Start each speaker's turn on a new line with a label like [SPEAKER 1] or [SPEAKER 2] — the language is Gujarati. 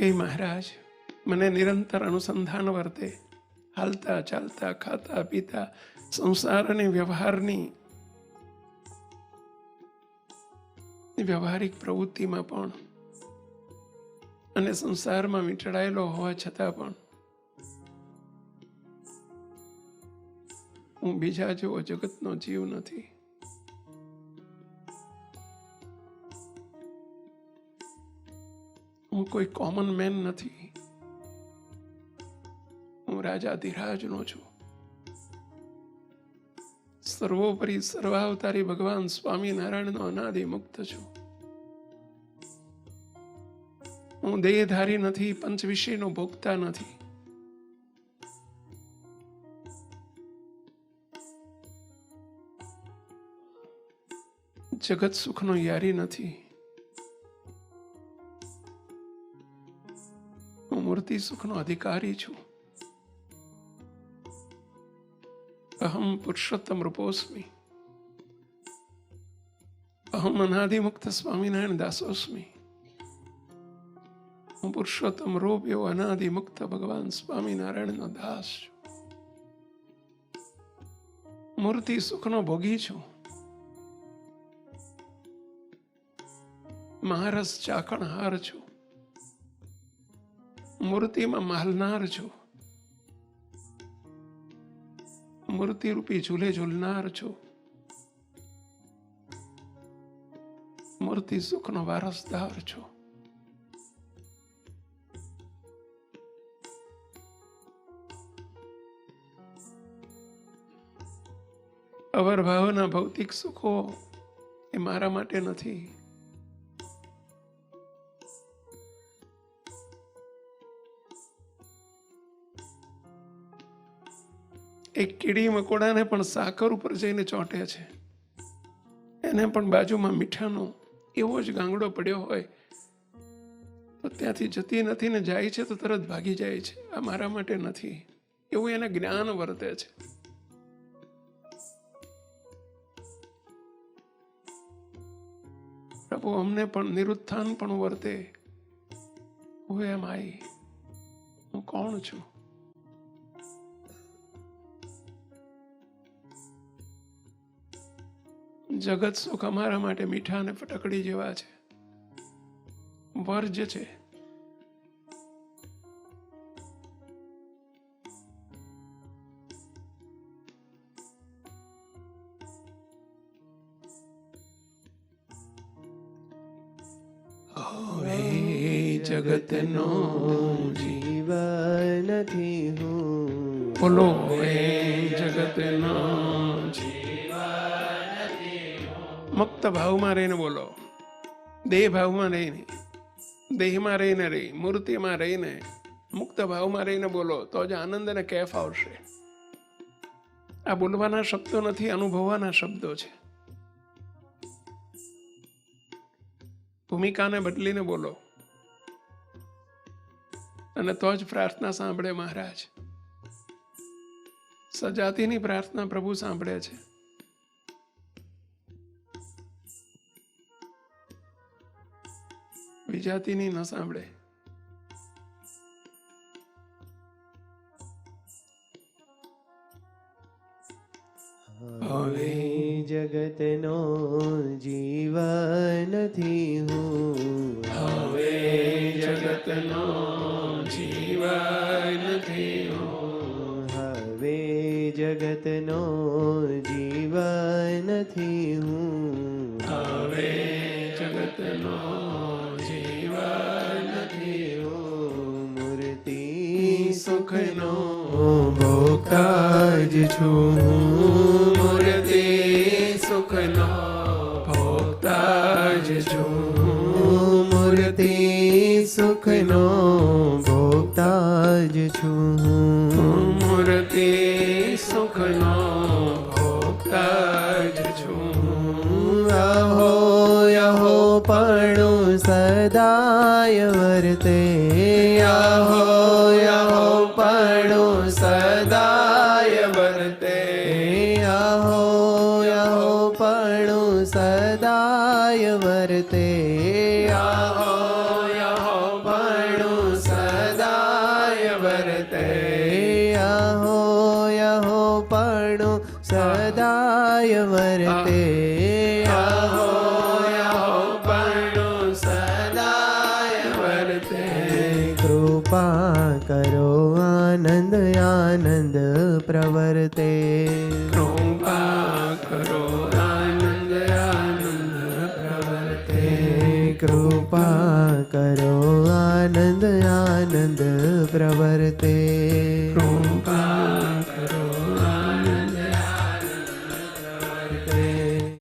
[SPEAKER 1] હે મહારાજ, મને નિરંતર અનુસંધાન વર્તે. હાલતા, ચાલતા, ખાતા, પીતા, સંસાર અને વ્યવહારની વ્યવહારિક પ્રવૃત્તિમાં પણ અને સંસારમાં વીંટળાયેલો હોવા છતાં પણ હું બીજા જેવો જગતનો જીવ નથી. હું કોઈ કોમન મેન નથી. હું રાજાધિરાજનો છું. સર્વોપરી સર્વાવતારી ભગવાન સ્વામિનારાયણનો અનાદિ મુક્ત છું. હું દેહધારી નથી પંચ વિષયનો ભોગતા નથી. જગત સુખનો યારી નથી. હું મૂર્તિ સુખનો અધિકારી છું. અહમ પુરુષોત્તમ રૂપોસ્મી. અહમ અનાદિમુક્ત સ્વામિનારાયણ દાસોસ્મી. હું પુરુષોત્તમ રૂપ એવો અનાદિમુક્ત ભગવાન સ્વામિનારાયણનો દાસ છું. મૂર્તિ સુખનો ભોગી છું. મહારસ ચાકણહાર છું. મૂર્તિમાં માલનાર છો. મૂર્તિ રૂપી ઝૂલે ઝૂલનાર છો. મૂર્તિ સુખનો વારસદાર છો. અવર ભાવના ભૌતિક સુખો એ મારા માટે નથી. એક કીડી મકોડાને પણ સાકર ઉપર જઈને ચોંટે છે. એને પણ બાજુમાં મીઠાનો એવો જ ગાંગડો પડ્યો હોય. તો ત્યાંથી જતી નથી ને જાય છે તો તરત ભાગી જાય છે. આ મારા માટે નથી. એવું એને જ્ઞાન વર્તે છે. પ્રભુ અમને પણ નિરુત્થાન પણ વર્તે. હું એમ આઈ હું કોણ છું? જગત સુખ અમારા માટે મીઠા અને ફટકડી જેવા છે. વર્જ છે. જગતનો
[SPEAKER 2] જીવ નથી હું.
[SPEAKER 1] બોલો હે જગતનો મુક્ત ભાવમાં રહીને બોલો. દેહ ભાવમાં રહીને, દેહમાં રહીને રહી મૂર્તિમાં રહીને, મુક્ત ભાવમાં રહીને બોલો તો જ આનંદ અને કેફ આવશે. આ બોલવાના શબ્દો નથી, અનુભવવાના શબ્દો છે. ભૂમિકાને બદલીને બોલો. અને તો જ પ્રાર્થના સાંભળે મહારાજ. સજાતિની પ્રાર્થના પ્રભુ સાંભળે છે. વિજાતિની ન સાંભળે.
[SPEAKER 2] હવે જગતનો જીવ નથી હું.
[SPEAKER 1] હવે જગતનો જીવન નથી હું.
[SPEAKER 2] હવે જગતનો જીવ નથી હું.
[SPEAKER 1] હવે જગતનો સુખનો
[SPEAKER 2] ભોગતા જ છું.
[SPEAKER 1] મૂર્તિ સુખનો ભોગતા જ છું
[SPEAKER 2] મૂર્તિ સુખનો ભોગતા જ છું.
[SPEAKER 1] મૂર્તિ સુખનો ભોગતા જ છું
[SPEAKER 2] અહો અહો પણું સદાય વર્તે અહો
[SPEAKER 1] તે
[SPEAKER 2] આહો યહો બણું સદાય વર્તે આહો યહો બણું સદાય વર્તે આહો
[SPEAKER 1] યહો બણું સદાય વર્તે
[SPEAKER 2] કૃપા કરો આનંદ આનંદ પ્રવર્તે
[SPEAKER 1] કરો આનંદ આનંદ
[SPEAKER 2] પ્રવર